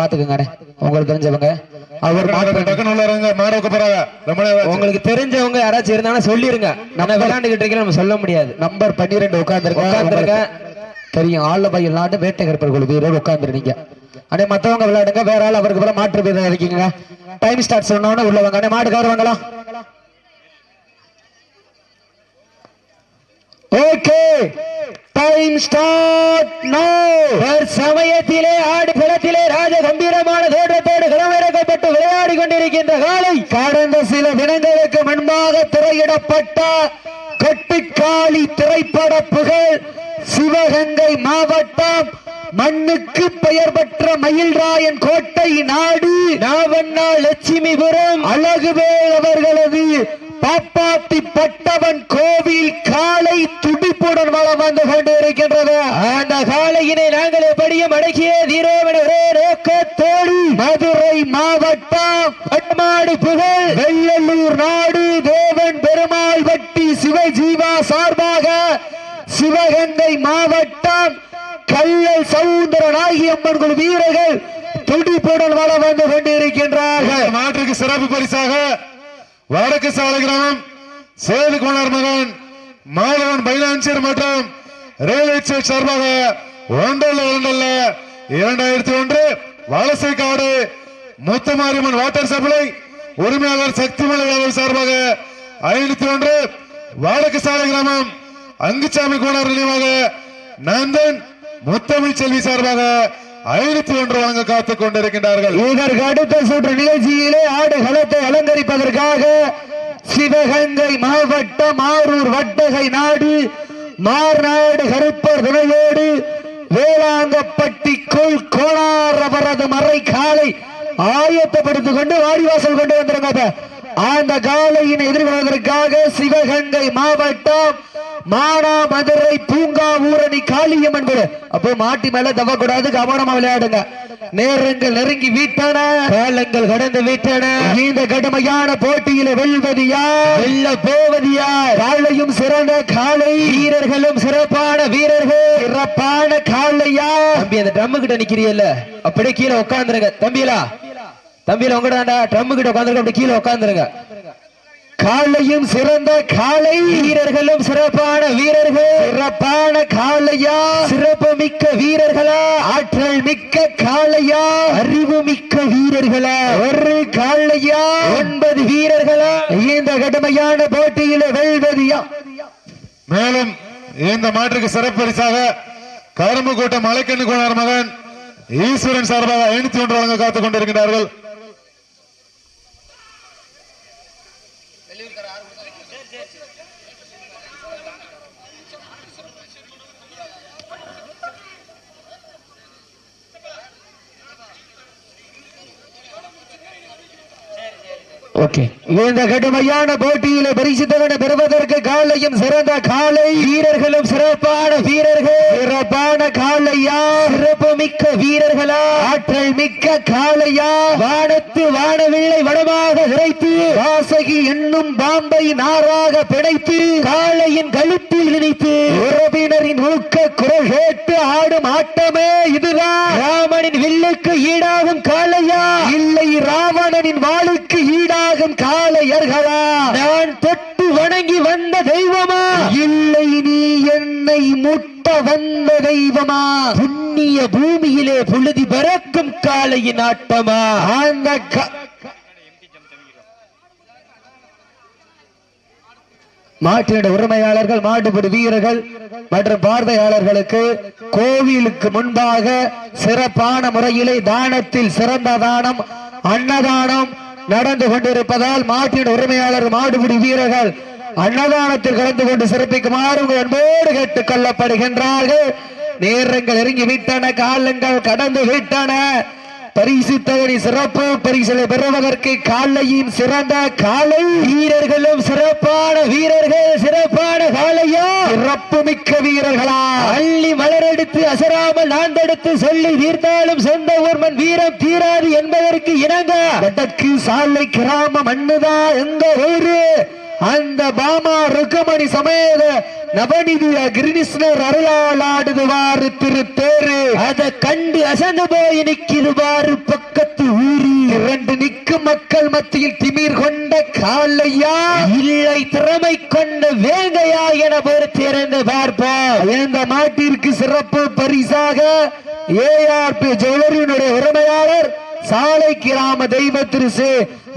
பாத்துக்கோங்க உங்களுக்கு தெரிஞ்சவங்க. அவர். உங்களுக்கு தெரிஞ்சவங்க யாராச்சும் இருந்தாலும் சொல்லிருங்க. நம்ம விளையாண்டுகிட்டு இருக்கோம் நம்ம சொல்ல முடியாது. நம்பர் பன்னிரெண்டு உட்கார்ந்துருக்க உட்கார்ந்திருக்க. தெரியும் ஆலபையில் நாட்டு வேட்டைகற்பர் குழு வீரர் உட்கார்ந்துருக்கீங்க. அடே மத்தவங்க விளையாடுங்க வேற ஆள் அவருக்கு பிறகு மாற்று இருக்கீங்க. டைம் ஸ்டார்ட் சொன்னோன்னு உள்ள வாங்க. அடே மாட்டுக்கார வாங்கலாம் ஓகே டைம் ஸ்டார்ட் நோ சமயத்திலே ஆடு களத்திலே ராஜ கம்பீரமான தோற்றத்தோடு களமிறக்கப்பட்டு விளையாடி கொண்டிருக்கின்ற காலை கடந்த சில தினங்களுக்கு முன்பாக திரையிடப்பட்ட கட்டுக்காளி திரைப்பட புகழ் சிவகங்கை மாவட்டம் மண்ணுக்கு பெயர் பெற்ற மயில்ராயன் கோட்டை நாடு. நாவண்ணா லட்சுமிபுரம். அழகுவேல் அவர்களது பாப்பாத்தி பட்டவன் கோவில் காலை துடிப்புடன் வளம் வந்து கொண்டிருக்கின்றது. அந்த காலையினை நாங்கள் எப்படியும் அடக்கிய தீரோவன் ஒரே நோக்கத்தோடு மதுரை மாவட்டம் பட்டமாடு புகழ் வெள்ளலூர் நாடு தேவன் பெருமாள் வட்டி சிவஜீவா சார்பாக சிவகங்கை மாவட்டம் கல்லல் சவுந்தரன் ஆகிய அம்மன் குழு வீரர்கள் துடிப்புடன் வளம் வந்து கொண்டிருக்கின்றார்கள். இந்த மாற்றுக்கு சிறப்பு பரிசாக வடக்கு சாலை கிராமம் சேது கோனார் மகன் மாதவன் பைனான்சியர் மற்றும். ரயில்வே சார்பாக ஒன்றல்ல இரண்டல்ல இரண்டாயிரத்தி ஒன்று வலசை காடு. Muthamariamman water supply. உரிமையாளர் சக்திமலை யாதவ் சார்பாக ஐநூத்தி ஒன்று வடக்கு சாலை கிராமம். அங்குச்சாமி கோனார் நினைவாக நந்தன் முத்தமிழ் செல்வி சார்பாக ஐநூத்தி ஒன்று வழங்க காத்துக் கொண்டிருக்கின்றார்கள். இதற்கு அடுத்த சுற்று நிகழ்ச்சியிலே ஆடு களத்தை அலங்கரிப்பதற்காக சிவகங்கை மாவட்டம் ஆரூர் வட்டகை நாடு மார்நாடு கருப்பர் துணையோடு வேளாங்கப்பட்டி கோளார் அவரது மறை காலை ஆயத்தப்படுத்திக் கொண்டு வாடிவாசல் கொண்டு வந்திருங்க அந்த காலையினை எதிர்கொள்வதற்காக சிவகங்கை மாவட்டம் மானாமதுரை பூங்கா ஊரணி காளியம்மன் கோயில் அப்போ மாட்டி மேல தவக்கூடாது கவனமா விளையாடுங்க. நேரங்கள் நெருங்கி விட்டன. காலங்கள் கடந்து விட்டன. இந்த கடுமையான போட்டியில வெல்வது யார்? வெல்ல போவது யார்? காலையும் சிறந்த காலை வீரர்களும் சிறப்பான வீரர்கள். சிறப்பான காலையா தம்பி அந்த ட்ரம் கிட்ட நிக்கிறீல்ல. அப்படியே கீழே உட்காந்துருங்க தம்பிலா தம்பியில உங்கடாண்டா ட்ரம் கிட்ட உட்காந்துருக்க அப்படி கீழே உட்காந்துருங்க காலையும் சிறந்த காலை வீரர்களும் சிறப்பான வீரர்கள். சிறப்பான காளையா. சிறப்பு மிக்க வீரர்களா. ஆற்றல் மிக்க காளையா. அறிவு மிக்க வீரர்களா. ஒரு காளையா. ஒன்பது வீரர்களா. இந்த கடுமையான போட்டியில வெல்வது யா- மேலும் இந்த மாற்றுக்கு சிறப்பு பரிசாக கரும்பு கூட்டம் மலைக்கண்ணு கோனார் மகன் ஈஸ்வரன் சார்பாக ஐநூத்தி ஒன்று வழங்க காத்துக் கொண்டிருக்கிறார்கள் ஓகே இந்த கடுமையான போட்டியில பரிசு பெறுவதற்கு காலையும் சிறந்த காலை. வீரர்களும் சிறப்பான வீரர்கள். சிறப்பான காலையா? சிறப்பு மிக்க வீரர்களா? ஆற்றல் மிக்க காலையா? வானத்து வானவில்லை வடமாக இறைத்து வாசகி என்னும் பாம்பை நாராக பிணைத்து காலையின் கழுத்தில் இணைத்து உறவினரின் ஊக்க குரல் கேட்டு ஆடும் ஆட்டமே இதுதான். ராமனின் வில்லுக்கு ஈடாகும் காளையா? இல்லை ராவணனின் வாளுக்கு ஈடாகும் காளையர்களா? நான் தொட்டு வணங்கி வந்த தெய்வமா? இல்லை நீ என்னை முட்ட வந்த தெய்வமா? புண்ணிய பூமியிலே புழுதி பறக்கும் காளையின் ஆட்டமா? அந்த க- உரிமையாளர்கள் மாட்டுப்படி வீரர்கள் மற்றும் பார்வையாளர்களுக்கு கோவிலுக்கு முன்பாக சிறப்பான முறையிலே தானத்தில் சிறந்த தானம் அன்னதானம் நடந்து கொண்டிருப்பதால் மாட்டின் உரிமையாளர் மாடுபிடி வீரர்கள் அன்னதானத்தில் கலந்து கொண்டு சிறப்பிக்குமாறு உங்கள் அன்போடு கேட்டுக் கொள்ளப்படுகின்றார்கள். நேரங்கள் இறங்கி விட்டன காலங்கள் கடந்து விட்டன. பரிசு தகுதி சிறப்பு பரிசலை பெறுவதற்கு காலையின் சிறந்த காலை. வீரர்களும் சிறப்பான வீரர்கள் சிறப்பான காலையா? சிறப்பு மிக்க வீரர்களா? அள்ளி மலரெடுத்து அசராமல் நாந்தெடுத்து சொல்லி தீர்த்தாலும் சொந்த ஊர்மன் வீரம் தீராது என்பதற்கு இணங்க. வடக்கு சாலை கிராம மண்ணுதா எங்க ஊரு? அந்த பாமா ருக்குமணி சமேத நவநிதிய கிரினிஸ்னர் அருளால் ஆடுதுவாறு திருத்தேரு அதை கண்டு அசந்து போய் நிற்கிதுவாறு பக்கத்து ஊரி. இரண்டு நிற்கும் மக்கள் மத்தியில் திமிர் கொண்ட காலையா இல்லை திறமை கொண்ட வேங்கையா என பொறுத்திருந்து பார்ப்போம். இந்த மாட்டிற்கு சிறப்பு பரிசாக ஏஆர்பி ஜுவலரியினுடைய உரிமையாளர் சாலை கிராம தெய்வ திருசே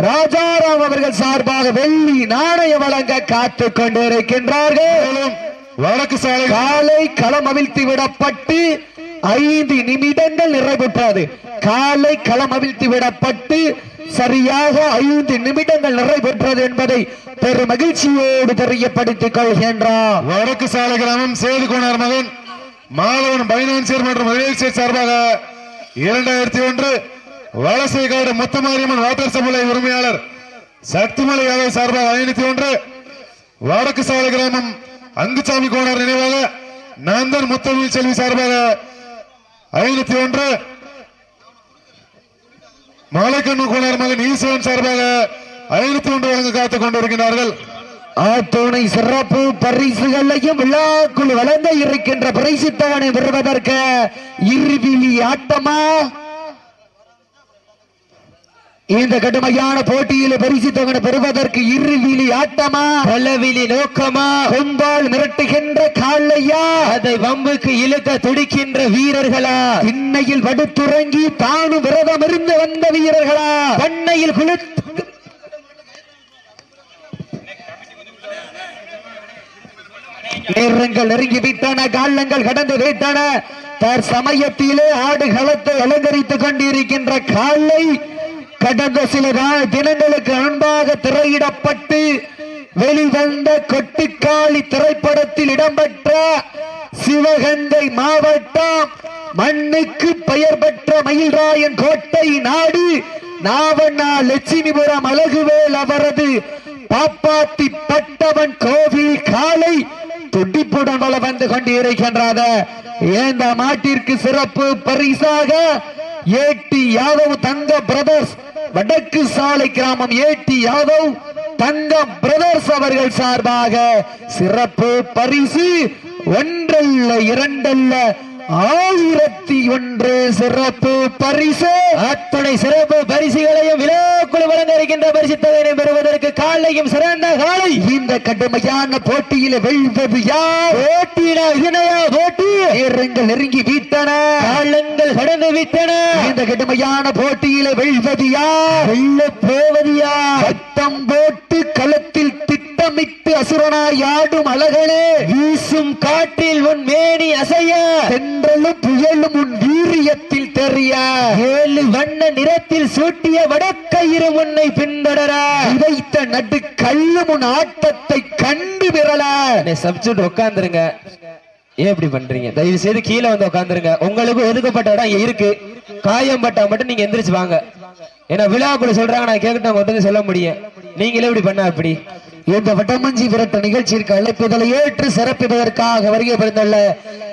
ராஜாராம் அவர்கள் சார்பாக வெள்ளி நாணயம் வழங்க காத்துக் கொண்டிருக்கின்றார்கள். வடக்கு சாலை. காலை களம் அவிழ்த்து விடப்பட்டு ஐந்து நிமிடங்கள் நிறைவுற்றது காலை களம் அவிழ்த்து விடப்பட்டு சரியாக ஐந்து நிமிடங்கள் நிறைவுற்றது என்பதை பெரும் மகிழ்ச்சியோடு தெரியப்படுத்திக் கொள்கின்றார். வடக்கு சாலை கிராமம் சேது கோணார் மகன் மாலவன் பைனான்சியர் மற்றும் ரியல் சார்பாக இரண்டாயிரத்தி ஒன்று வலசைக்காடு முத்தமாரியம்மன் வாட்டர் சப்ளை உரிமையாளர் சக்திமலை யாதவ் சார்பாக ஐநூத்தி ஒன்று வடக்கு சாலை கிராமம் அங்குசாமி கோணார் நினைவாக நந்தன் முத்தமிழ் செல்வி சார்பாக ஐநூத்தி ஒன்று. மாலைக்கண்ணு கோணார் மகன் ஈஸ்வரன் சார்பாக ஐநூத்தி ஒன்று வழங்க காத்துக் கொண்டிருக்கிறார்கள். ஆத்துணை சிறப்பு பரிசுகளையும் விழாக்குள் வழங்க இருக்கின்ற பரிசுத்தவனை தவணை பெறுவதற்கு இருவிழி ஆட்டமா? இந்த கடுமையான போட்டியில் பரிசு தொகை பெறுவதற்கு இருவிழி ஆட்டமா? பலவிழி நோக்கமா? கொம்பால் மிரட்டுகின்ற காலையா அதை வம்புக்கு இழுக்க துடிக்கின்ற வீரர்களா? இன்னையில் படுத்துறங்கி தானும் விரதம் இருந்து வந்த வீரர்களா? பண்ணையில் குளித்து நேரங்கள் நெருங்கி விட்டன காலங்கள் கடந்து விட்டன. தற்சமயத்திலே ஆடு களத்தை அலங்கரித்துக் கொண்டிருக்கின்ற காலை கடந்த சில தினங்களுக்கு அன்பாக திரையிடப்பட்டு வெளிவந்த கொட்டுக்காளி திரைப்படத்தில் இடம்பெற்ற சிவகங்கை மாவட்டம் மண்ணுக்கு பெயர் பெற்ற மயில்ராயன் கோட்டை நாடு நாவண்ணா லட்சுமிபுரம் அழகுவேல் அவரது பாப்பாத்தி பட்டவன் கோவில் காலை துடிப்புடன் வள வந்து கொண்டிருக்கின்றது ஏந்த மாட்டிற்கு சிறப்பு பரிசாக ஏடி யாதவ் தங்க பிரதர்ஸ் வடக்கு சாலை கிராமம் ஏடி யாதவ் தங்கம் பிரதர்ஸ் அவர்கள் சார்பாக சிறப்பு பரிசு ஒன்றல்ல இரண்டல்ல ஆயிரத்தி ஒன்று சிறப்பு பரிசு. அத்தனை சிறப்பு பரிசுகளையும் விழாக்குழு வழங்க இருக்கின்ற பரிசு தொகையினை பெறுவதற்கு காலையும் சிறந்த காலை. இந்த கடுமையான போட்டியில வெல்வது யார்? போட்டியினா இதனையா போட்டி. நேரங்கள் நெருங்கி விட்டன. காலங்கள் கடந்து விட்டன. இந்த கடுமையான போட்டியில வெல்வது யார்? வெல்ல போவது யார்? சத்தம் போட்டு களத்தில் அசுரனாய் ஆடும் அழகனே. வீசும் காற்றில் உன் மேனி அசைய. தென்றலும் புயலும் உன் வீரியத்தில் தெரிய. ஏழு வண்ண நிறத்தில் சூட்டிய வடக்கயிறு உன்னை பின்தொடர. விதைத்த நடு கல்லும் உன் ஆட்டத்தை கண்டு விரல. சப்ஜெக்ட் உட்காந்துருங்க ஏன் இப்படி பண்றீங்க? தயவு செய்து கீழே வந்து உட்காந்துருங்க உங்களுக்கு ஒதுக்கப்பட்ட இடம் இருக்கு. காயம் பட்டா மட்டும் நீங்க எந்திரிச்சு வாங்க. ஏன்னா விழாக்குள்ள சொல்றாங்க நான் கேட்கட்டும் சொல்ல முடியும். நீங்களே இப்படி பண்ணா அப்படி இந்த வட்டமஞ்சி விரட்ட நிகழ்ச்சிக்கு அழைப்புதலை ஏற்று சிறப்பிப்பதற்காக வருகை பிறந்துள்ள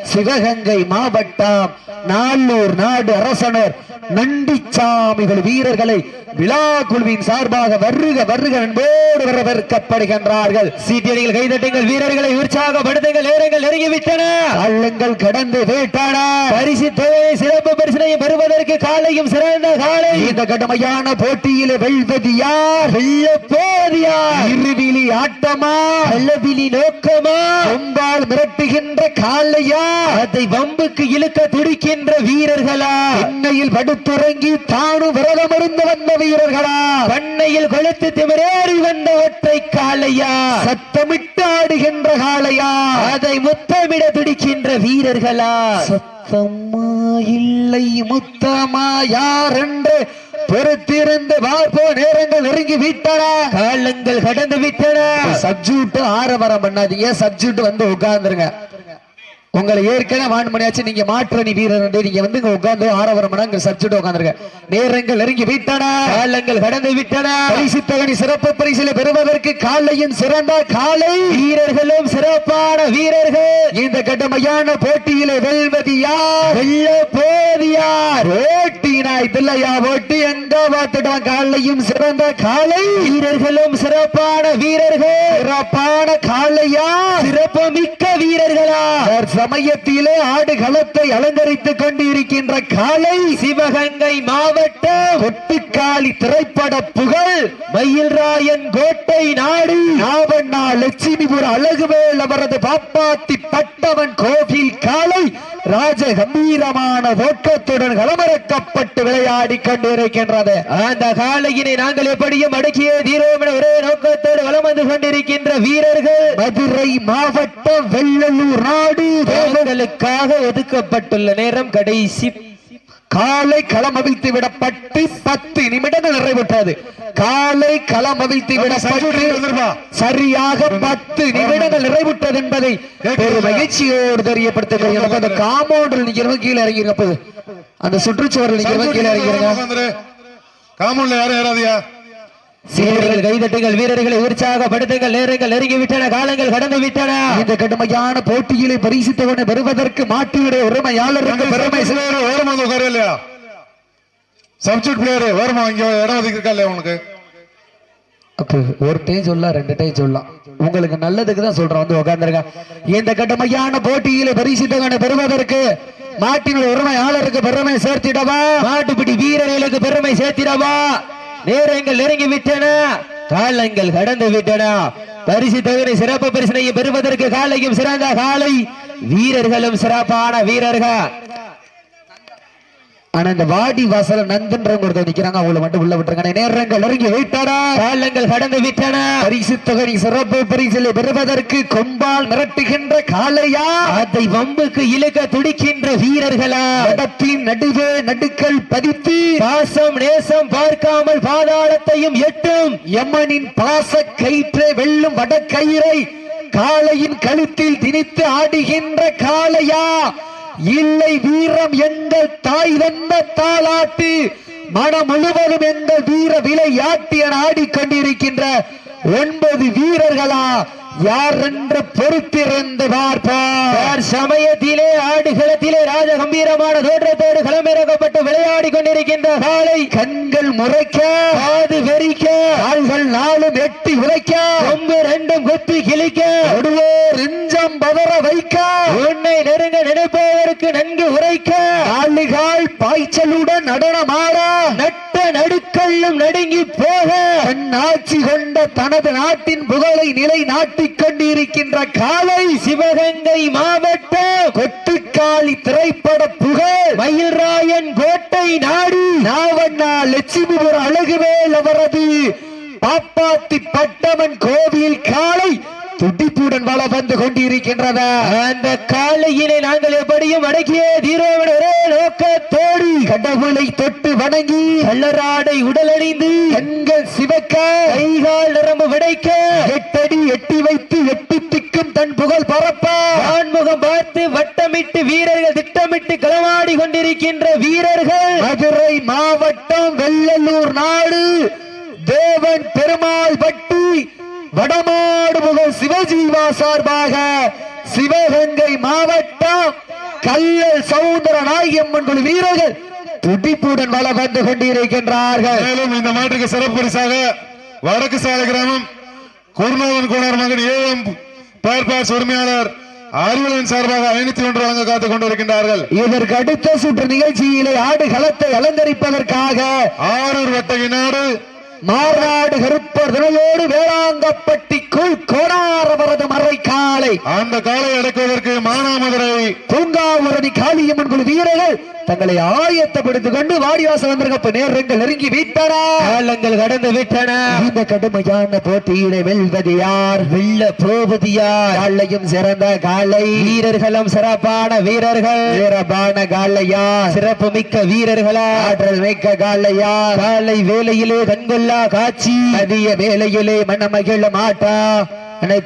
சிவகங்கை மாவட்டம் நாளூர் நாடு அரசனர் நண்டிச்சாமிகள் வீரர்களை விழா குழுவின் சார்பாக வருக வருக அன்போடு வரவேற்கப்படுகின்றார்கள். சீட்டியடிகள் கைதட்டுங்கள் வீரர்களை உற்சாகப்படுத்துங்கள் நேரங்கள் நெருங்கிவிட்டன. கள்ளங்கள் கடந்து விட்டன. பரிசு தொகையை சிறப்பு பரிசனையும் பெறுவதற்கு காலையும் சிறந்த காலை. இந்த கடுமையான போட்டியில வெல்வது யார்? வெல்ல போவது யார்? இருவிழி ஆட்டமா? அல்லபிலி நோக்கமா? கொம்பால் மிரட்டுகின்ற காலையா அதை வம்புக்கு இழுக்க துடிக்கின்ற வீரர்களா? சென்னையில் படுத்துறங்கி தானும் விரதம் இருந்து வந்த வீரர்களா? பண்ணையில் கொளுத்து திமிரேறி வந்த ஒற்றை காலையா சத்தமிட்டு ஆடுகின்ற காளையா? அதை முத்தமிட துடிக்கின்ற வீரர்களா? சத்தம்மா இல்லை முத்தமா யார் என்று பொறுத்திருந்து பார்ப்போ நேரங்கள் நெருங்கி விட்டன. காலங்கள் கடந்து விட்டன. சப்ஜூட் ஆரவாரம் பண்ணாதீங்க. சப்ஜூட் வந்து உட்கார்ந்துருங்க. உங்களை ஏற்கனவே வான் பண்ணியாச்சு. நீங்க மாற்றணி வீரர் நீங்க வந்து உட்கார்ந்து ஆரவரம் மடங்கு சப்ஜெக்ட் உட்காந்துருக்க நேரங்கள் நெருங்கி விட்டன. காலங்கள் கடந்து விட்டன. பரிசு தகனி சிறப்பு பரிசில பெறுவதற்கு காலையும் சிறந்த காலை. வீரர்களும் சிறப்பான வீரர்கள். இந்த கடுமையான போட்டியிலே வெல்வது யார் வெல்ல போதியார் எங்க பார்த்துட்டான் காலையும் சிறந்த காலை? வீரர்களும் சிறப்பான வீரர்கள். சிறப்பான சிறப்பு மிக்க வீரர்களா? சமயத்திலே ஆடு களத்தை அலங்கரித்துக் கொண்டிருக்கின்ற காளை சிவகங்கை மாவட்ட கொட்டுக்காளி திரைப்பட புகழ் மயில்ராயன் கோட்டை நாடு. நாவண்ணா லட்சுமிபுர அழகுவேல் அவரது பாப்பாத்தி பட்டவன் கோவில் காளை ராஜ கம்பீரமான தோற்றத்துடன் களமிறக்கப்பட்டு விளையாடி கொண்டிருக்கின்றது. அந்த காலையினை நாங்கள் எப்படியும் அடக்கியே தீரோம் என ஒரே நோக்கத்தோடு வலம் வந்து கொண்டிருக்கின்ற வீரர்கள் மதுரை மாவட்டம் வெள்ளலூர் நாடு தேவர்களுக்காக ஒதுக்கப்பட்டுள்ள நேரம் கடைசி காலை களம் அவிழ்த்து விடப்பட்டு பத்து நிமிடங்கள் நிறைவுற்றது. காலை களம் அவிழ்த்து விடப்பட்டு சரியாக பத்து நிமிடங்கள் நிறைவுற்றது என்பதை ஒரு மகிழ்ச்சியோடு தெரியப்படுத்துகிறேன் அந்த காம்பவுண்டில் நிக்கிறவங்க கீழே இறங்கிருங்க. அந்த சுற்றுச்சுவரில் நிக்கிறவங்க கீழே இறங்கிருங்க காமன்ல யாரும் ஏறாதியா வீரர்கள் கைதட்டுங்கள் வீரர்களை உற்சாகப்படுத்துங்கள். நேரங்கள் நெருங்கி விட்டன காலங்கள் கடந்து விட்டன இந்த கடுமையான போட்டியிலே பரிசுத்தவனை பெறுவதற்கு மாட்டியுடைய உரிமையாளருக்கு பெருமை சேர்த்து ஓரமா உட்காரு இல்லையா? சப்ஜெக்ட் பிளேயர் ஓரமா இங்க இடம் ஒதுக்கி இருக்கா இல்லையா உனக்கு அப்போ ஒரு டைம் சொல்லலாம் ரெண்டு டைம் சொல்லலாம் உங்களுக்கு நல்லதுக்கு தான் சொல்றேன் வந்து உட்கார்ந்துருங்க. இந்த கடுமையான போட்டியில பரிசுத்தவனை பெறுவதற்கு மாட்டினுடைய உரிமையாளருக்கு பெருமை சேர்த்திடவா? மாட்டுப்பிடி வீரர்களுக்கு பெருமை சேர்த்திடவா? நேரங்கள் நெருங்கி விட்டன. காலங்கள் கடந்து விட்டன. பரிசு தகுதி சிறப்பு பரிசனையை பெறுவதற்கு காலையும் சிறந்த காலை. வீரர்களும் சிறப்பான வீரர்கள். ஆனா இந்த வாடி வாசல நந்தன்றவங்க ஒருத்தர் நிக்கிறாங்க அவங்கள மட்டும் உள்ள விட்டுருங்க. நேரங்கள் நெருங்கி வைத்தாரா காலங்கள் கடந்து விட்டன. பரிசு தொகை சிறப்பு பரிசிலை பெறுவதற்கு கொம்பால் மிரட்டுகின்ற காளையா? அதை வம்புக்கு இழுக்க துடிக்கின்ற வீரர்களா? நடப்பின் நடுவே நடுக்கல் பதித்து பாசம் நேசம் பார்க்காமல் பாதாளத்தையும் எட்டும். எம்மனின் பாச கயிற்றை வெல்லும் வடக்கயிறை காளையின் கழுத்தில் திணித்து ஆடுகின்ற காளையா? இல்லை வீரம் எங்கள் தாய் வந்த தாளாட்டு மனம் முழுவதும் எங்கள் வீர விலை யாட்டி என ஆடிக்கொண்டிருக்கின்ற ஒன்பது வீரர்களா யார் என்று பொறுத்திருந்து பார்ப்பார் சமயத்திலே ஆடுகளத்திலே ராஜ கம்பீரமான தோற்றத்தோடு களமிறக்கப்பட்டு விளையாடி கொண்டிருக்கின்ற காலை கண்கள் முறைக்க காது வெறிக்க கால்கள் நாளும் எட்டி உரைக்க கொம்பு ரெண்டும் குத்தி கிழிக்க ஒருவோர் நெஞ்சம் பதற வைக்க உன்னை நெருங்க நினைப்பதற்கு நன்கு உரைக்க காலுகால் பாய்ச்சலுடன் நடனமாட நட்ட நடுக்கல்லும் நடுங்கி போக தன் ஆட்சி கொண்ட தனது நாட்டின் புகழை நிலை கொண்டிருக்கின்ற காலை சிவகங்கை மாவட்டம் கொட்டுக்காளி திரைப்பட புகழ் மயில்ராயன் கோட்டை நாடி நாவண்ணா லட்சுமிபுரம் அழகுவேல் அவரது பாப்பாத்தி பட்டவன் கோவில் காலை துடிப்புடன் வள வந்து கொண்டிருக்கின்றன அந்த காலையினை நாங்கள் எப்படியும் அடக்கிய தீரோவன ஒரே நோக்கத்தோடு கடவுளை தொட்டு வணங்கி கள்ளராடை உடலணிந்து கண்கள் சிவக்க கைகால் நரம்பு விடைக்க எட்டடி எட்டி வைத்து எட்டி திக்கும் தன் புகழ் பரப்ப ஆண்முகம் பார்த்து வட்டமிட்டு வீரர்கள் திட்டமிட்டு களமாடி கொண்டிருக்கின்ற வீரர்கள் மதுரை மாவட்டம் வெள்ளலூர் நாடு. தேவன் பெருமாள் பட்டி வடமாடு புகழ் சிவஜீவா சார்பாக சிவகங்கை மாவட்டம் கல்லல் சவுந்தர நாயம்மன் குழு வீரர்கள் துடிப்புடன் வள வந்து கொண்டிருக்கின்றார்கள். மேலும் இந்த மாட்டுக்கு சிறப்பு பரிசாக வடக்கு சாலை கிராமம் குருநாதன் கோனார் மகன் ஏஎம் பயர்பாஸ் உரிமையாளர் அறிவுலன் சார்பாக ஐநூத்தி ஒன்று வழங்க காத்துக் கொண்டிருக்கின்றார்கள். இதற்கு அடுத்த சுற்று நிகழ்ச்சியிலே ஆடு களத்தை அலங்கரிப்பதற்காக ஆரூர் வட்டகை நாடு மாறாடு கருப்பர் துணையோடு வேளாங்கப்பட்டிக்குள் கோடாரவரது மறை காலை. அந்த காலை அடக்குவதற்கு மானாமதுரை பூங்காவரணி காளியம்மன் குழு வீரர்கள் தங்களை ஆயத்தப்படுத்திக் கொண்டு வாடிவாசல் வந்திருக்க நேரங்கள் நெருங்கி விட்டன. காலங்கள் கடந்து விட்டன. இந்த கடுமையான போட்டியிலே வெல்வது யார்? வெல்ல போவது யார்? காலையும் சிறந்த காலை. வீரர்களும் சிறப்பான வீரர்கள். வீரபான காலையா சிறப்பு மிக்க வீரர்களா? ஆற்றல் மிக்க காலையா காலை வேலையிலே கண்கொள்ளா காட்சி. அதிக வேலையிலே மனமகிழ மாட்டா.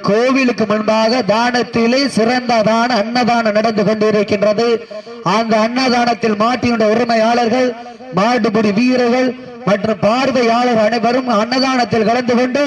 கோவிலுக்கு முன்பாக தானத்திலே சிறந்த தான அன்னதானம் நடந்து கொண்டிருக்கின்றது. அந்த அன்னதானத்தில் மாட்டியுடைய உரிமையாளர்கள் மாடுபிடி வீரர்கள் மற்றும் பார்வையாளர் அனைவரும் அன்னதானத்தில் கலந்து கொண்டு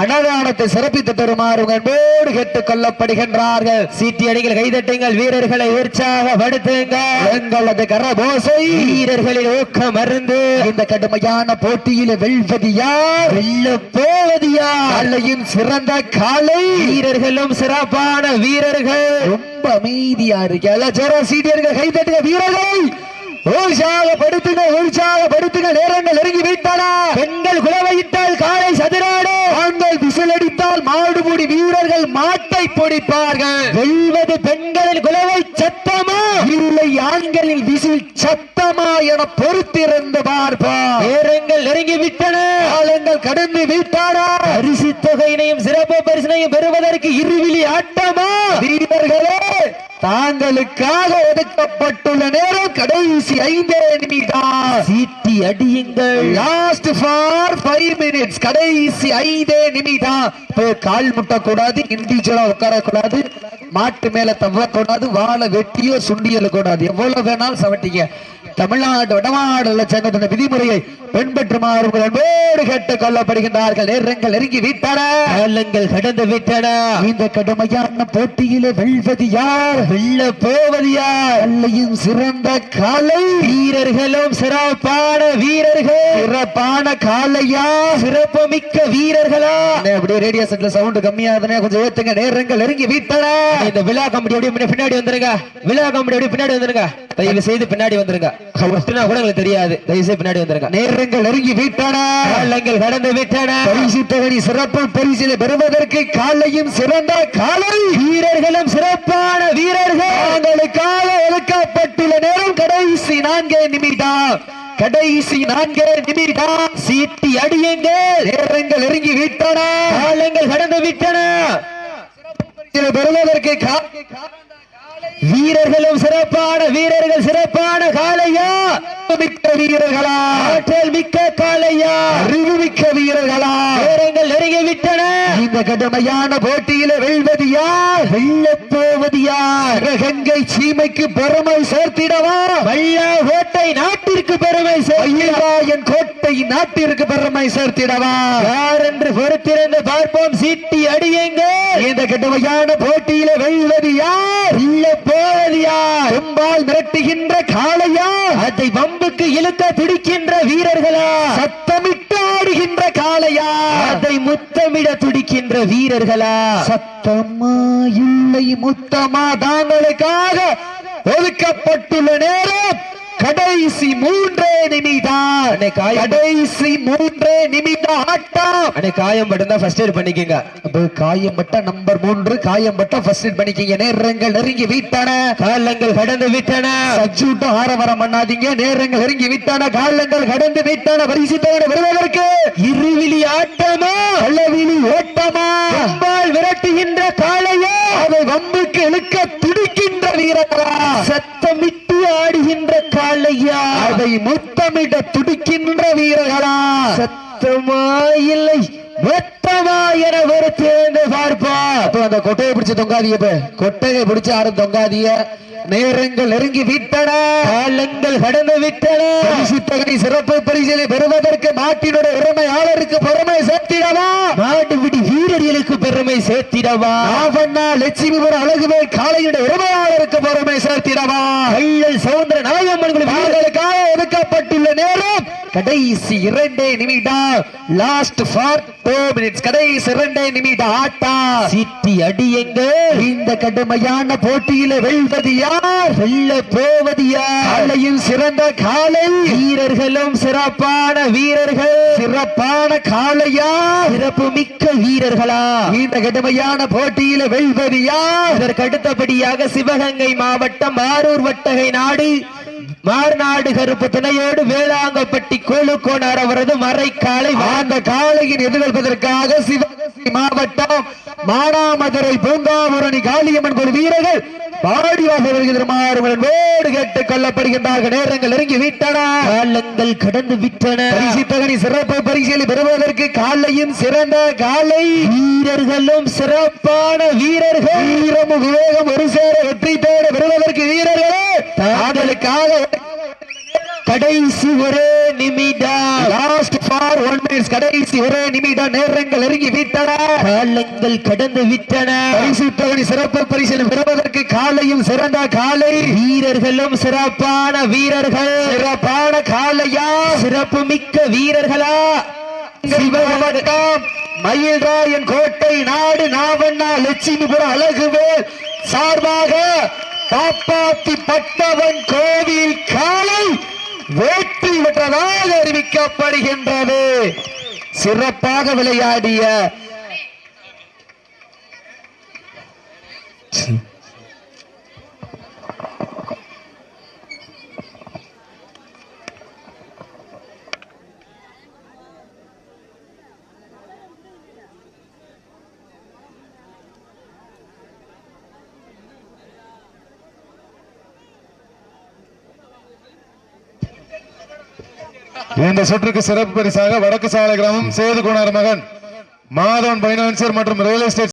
அன்னதானத்தை சிறப்பித்து தருமாறு அன்போடு கேட்டுக் கொள்ளப்படுகின்றார்கள். சீட்டி அடிகள் கைதட்டுங்கள் வீரர்களை உற்சாகப்படுத்துங்க எங்களது கரபோசை வீரர்களின் ஊக்க மருந்து இந்த கடுமையான போட்டியில வெல்வது யார் வெல்ல போவது யார் சிறந்த காலை வீரர்களும் சிறப்பான வீரர்கள். ரொம்ப அமைதியா இருக்கு. எல்லாம் சீட்டியர்கள் கைதட்டுங்க வீரர்கள். உற்சாகப்படுத்துங்க உற்சாகப்படுத்துங்க. நேரங்கள் நெருங்கி விட்டன பெண்கள் குலவையிட்டால் காலை சதுராடு. ஆண்கள் விசிலடித்தால் மாடுபுடி வீரர்கள் மாட்டை பொடிப்பார்கள். வெல்வது பெண்களின் குலவை சத்தமா? இல்லை ஆண்களில் விசில் சத்தமா என பொறுத்திருந்து பார்ப்போம். நேரங்கள் நெருங்கி விட்டன காலங்கள் கடந்து விட்டாரா அரிசி தொகையினையும் சிறப்பு பரிசனையும் பெறுவதற்கு இருவிழி ஆட்டமா? வீரர்களே தாங்களுக்காக ஒதுக்கப்பட்டுள்ள நேரம் கடைசி ஐந்தே நிமிடம். சீட்டி அடியுங்கள். லாஸ்ட் ஃபார் ஃபைவ் மினிட்ஸ் கடைசி ஐந்தே நிமிடம். கால் முட்டக்கூடாது இண்டிவிஜுவலா உட்காரக்கூடாது மாட்டு மேல தவறக்கூடாது வாழை வெட்டியோ சுண்டியல கூடாது எவ்வளவு வேணாலும் சவட்டிங்க. தமிழ்நாடு வடமாடல சங்கத்தின் விதிமுறையை பின்பற்றுமாறு அன்போடு கேட்டுக் கொள்ளப்படுகின்றார்கள். நேரங்கள் நெருங்கி விட்டன காலங்கள் கடந்து விட்டன. இந்த கடுமையான போட்டியிலே வெல்வது யார்? வெல்ல போவது யார்? அல்லையும் சிறந்த காலை. வீரர்களும் சிறப்பான வீரர்கள். சிறப்பான காலையா? சிறப்பு மிக்க வீரர்களா அப்படியே ரேடியோ செட்ல சவுண்ட் கம்மியா இருந்தா கொஞ்சம் ஏத்துங்க. நேரங்கள் நெருங்கி விட்டன இந்த விழா கமிட்டி அப்படியே முன்ன- பின்னாடி வந்துருங்க. விழா கமிட்டி அப்படியே பின்னாடி வந்துருங்க. தயவு செய்து பின்னாடி வந்துருங்க. கூட உங்களுக்கு தெரியாது. பின்னாடி வந்துருங்க. நேரங்கள் நெருங்கி விட்டன. காலங்கள் கடந்து விட்டன. பரிசு தொகை சிறப்பு பரிசிலை பெறுவதற்கு காலையும் சிறந்த காலை. வீரர்களும் சிறப்பான வீரர்கள். தாங்களுக்காக ஒதுக்கப்பட்டுள்ள நேரம் கடைசி நான்கே நிமிடம். கடைசி நான்கே நிமிடம். சீட்டி அடியுங்கள். நேரங்கள் நெருங்கி விட்டன. காலங்கள் கடந்து விட்டன. பெறுவதற்கு வீரர்களும் சிறப்பான வீரர்கள் சிறப்பான காலையா மிக்க வீரர்களா? ஆற்றல் மிக்க காலையா அறிவு மிக்க வீரர்களா? நேரங்கள் நெருங்கி விட்டன. கடுமையான போட்டியில வெல்வது யார் வெல்ல போவது யார் கங்கை சீமைக்கு பெருமை சேர்த்திடவா? வல்லா கோட்டை நாட்டிற்கு பெருமை என் கோட்டை நாட்டிற்கு பெருமை சேர்த்திடவா? யார் என்று பொறுத்திருந்து பார்ப்போம் சீட்டி அடியுங்க. இந்த கடுமையான போட்டியில வெல்வது யார் வெல்ல போவது யார் பெரும்பால் மிரட்டுகின்ற காளையா? அதை வம்புக்கு இழுக்க துடிக்கின்ற வீரர்களா? சத்தமிட்டு? ஆடுகின்ற காளையா? அதை முத்தமிட துடிக்கின்ற வீரர்களா? சத்தமா இல்லை முத்தமா தாங்களுக்காக ஒதுக்கப்பட்டுள்ள நேரம். கடைசி மூன்றே நிமிடம். காயம். கடைசி மூன்றே நிமிடம். ஆட்டம் அண்ணே காயம் பட்டிருந்தா ஃபர்ஸ்ட் எய்ட் பண்ணிக்கங்க. அப்ப காயம்பட்ட நம்பர் மூன்று காயம்பட்ட ஃபர்ஸ்ட் எய்ட் பண்ணிக்கீங்க. நேரங்கள் நெருங்கி விட்டன. காலங்கள் கடந்து விட்டன. சச்சூட்டும் ஆரவாரம் பண்ணாதீங்க நேரங்கள் நெருங்கி விட்டன. காலங்கள் கடந்து விட்டன. பரிசுத்தவனை வருவதற்கு இருவிழி ஆட்டமா? கள்ளவிழி ஓட்டமா? அம்பாள் விரட்டுகின்ற காளையா. அதை வம்புக்கு இழுக்க துடிக்கின்ற வீரர்களா சத்தமிட்டு ஆடுகின்ற காளையா? அதை முத்தமிட துடிக்கின்ற வீரர்களா? சத்தமா இல்லை மொத்தமா என தேர்ந்து பார்ப்பா அந்த கொட்டையை பிடிச்சு தொங்காதீங்க கொட்டையை பிடிச்சு யாரும் தொங்காதீங்க. நேரங்கள் நெருங்கி விட்டன காலங்கள் கடந்து விட்டன பரிசு தொகை சிறப்பு பரிசிலை பெறுவதற்கு மாட்டினுடைய உரிமையாளருக்கு பெருமை சேர்த்திடவா? மாடுபிடி வீரர்களுக்கு பெருமை சேர்த்திடவா? ஆவண்ணா லட்சுமிபுரம் அழகுவேல் காளையுடைய உரிமையாளருக்கு பெருமை சேர்த்திடவா? கள்ளல் சவுந்தர நாயம்மன் குழு வீரர்கள் வீரர்களுக்காக ஒதுக்கப்பட்டுள்ள நேரம் கடைசி இரண்டே நிமிடம் லாஸ்ட் ஃபார் டூ மினிட்ஸ் கடைசி இரண்டே நிமிடம் ஆட்டா. சீட்டி அடியுங்கள் இந்த கடுமையான போட்டியில வெல்வது யார்? வெல்ல போவது யார் காலையும் சிறந்த காலை. வீரர்களும் சிறப்பான வீரர்கள். சிறப்பான காளையா? சிறப்பு மிக்க வீரர்களா? இந்த கடுமையான போட்டியில வெல்வது யார் சிவகங்கை மாவட்டம் ஆரூர் வட்டகை நாடு மார்நாடு கருப்பு துணையோடு வேளாங்கப்பட்டி கோழுக்கோனார் அவரது மறைக்காலை அந்த காளையின் எதிர்கொள்வதற்காக சிவகங்கை மாவட்டம் மானாமதுரை பூங்காபுரணி காளியம்மன் குழு வீரர்கள் வாடிவாசல் வருகிறமாறு வேடு கேட்டுக் கொள்ளப்படுகின்றார்கள். நேரங்கள் நெருங்கி விட்டன. காலங்கள் கடந்து விட்டன. பரிசு தகனி சிறப்பு பரிசீலி பெறுவதற்கு காலையும் சிறந்த காலை. வீரர்களும் சிறப்பான வீரர்கள். வீரமும் விவேகம் ஒரு சேர வெற்றி தேட பெறுவதற்கு வீரர்களே தாங்களுக்காக கடைசி ஒரே நிமிடம். லாஸ்ட் ஃபார் ஒன் மினிட்ஸ் கடைசி ஒரே நிமிடம். நேரங்கள் நெருங்கி விட்டன. காலங்கள் கடந்து விட்டன. பரிசு சிறப்பு பரிசீலனை பெறுவதற்கு காலையும் சிறந்த காலை. வீரர்களும் சிறப்பான வீரர்கள். சிறப்பான காலையா? சிறப்பு மிக்க வீரர்களா? சிவகவட்டம் மயில்ராயன் கோட்டை நாடு நாவண்ணா லட்சுமிபுரம் அழகுவேல். சார்பாக காப்பாத்தி பட்டவன் கோவில் காலை. வெற்றி பெற்றதாக அறிவிக்கப்படுகின்றது. சிறப்பாக விளையாடிய இந்த சுற்றுக்கு சிறப்பு பரிசாக வடக்கு சாலை கிராமம் சேது கோனார் மகன் மாதவன் பைனான்சியர் மற்றும் ரியல் எஸ்டேட்